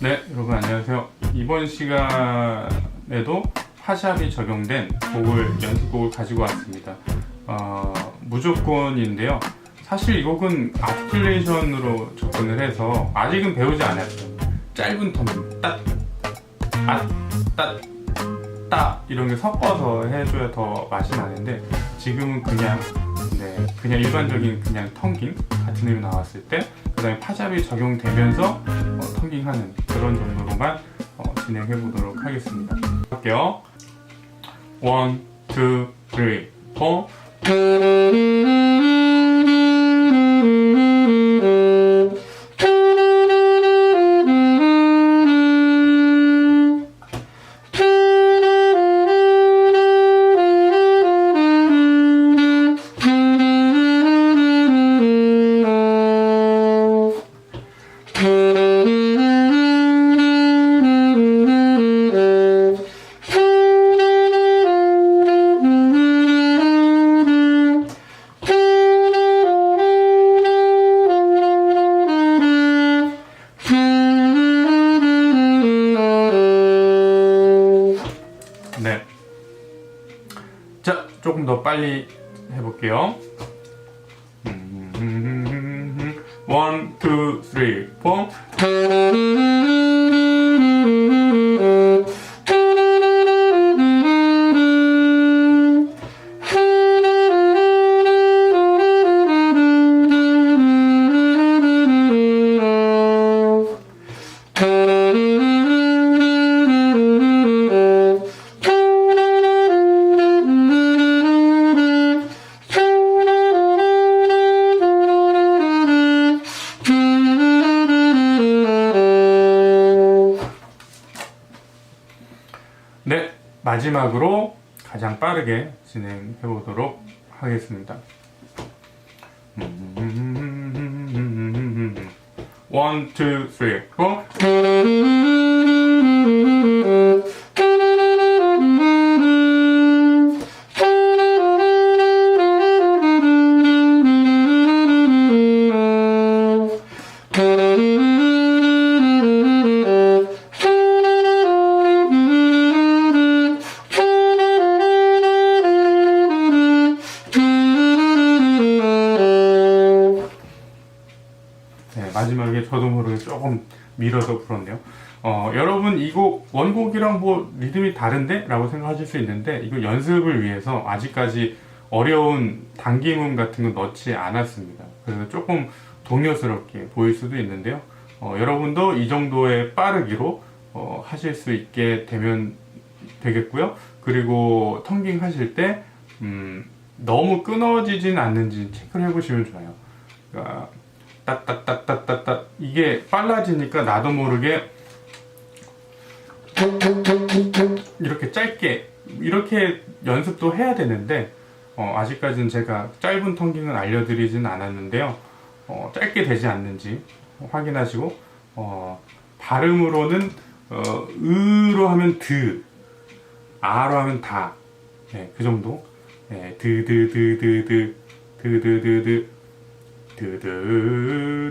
네, 여러분 안녕하세요. 이번 시간에도 파샵이 적용된 곡을 연습곡을 가지고 왔습니다. 어, 무조건인데요. 사실 이 곡은 아티큘레이션으로 접근을 해서 아직은 배우지 않았어요. 짧은 텀, 따, 아, 따, 따 이런 게 섞어서 해줘야 더 맛이 나는데 지금은 그냥 네. 그냥 일반적인 그냥 텅깅 같은 의미로 나왔을 때 그다음에 파잡이 적용되면서 어, 텅깅하는 그런 정도로만 어, 진행해 보도록 하겠습니다. 할게요. 1, 2, 3, 4 네. 자, 조금 더 빨리 해볼게요. 원, 투, 쓰리, 포. 네, 마지막으로 가장 빠르게 진행해 보도록 하겠습니다. 원, 투, 쓰리, 포. 네, 마지막에 저도 모르게 조금 밀어서 불었네요. 어, 여러분 이 곡 원곡이랑 뭐 리듬이 다른데? 라고 생각하실 수 있는데 이거 연습을 위해서 아직까지 어려운 당김음 같은 거 넣지 않았습니다. 그래서 조금 동요스럽게 보일 수도 있는데요. 어, 여러분도 이 정도의 빠르기로 어, 하실 수 있게 되면 되겠고요. 그리고 텅깅 하실 때 음, 너무 끊어지진 않는지 체크를 해보시면 좋아요. 그러니까 따따따따따따 이게 빨라지니까 나도 모르게 이렇게 짧게 이렇게 연습도 해야 되는데 어, 아직까지는 제가 짧은 텅깅은 알려드리진 않았는데요. 어, 짧게 되지 않는지 확인하시고 어, 발음으로는 어, 으로 하면 드 아로 하면 다. 네, 그 정도. 네, 드드드드드 드드드드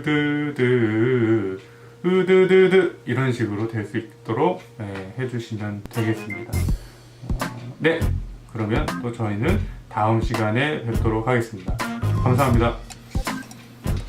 드드드드 으드드드 이런 식으로 될 수 있도록 네, 해주시면 되겠습니다. 어, 네, 그러면 또 저희는 다음 시간에 뵙도록 하겠습니다. 감사합니다.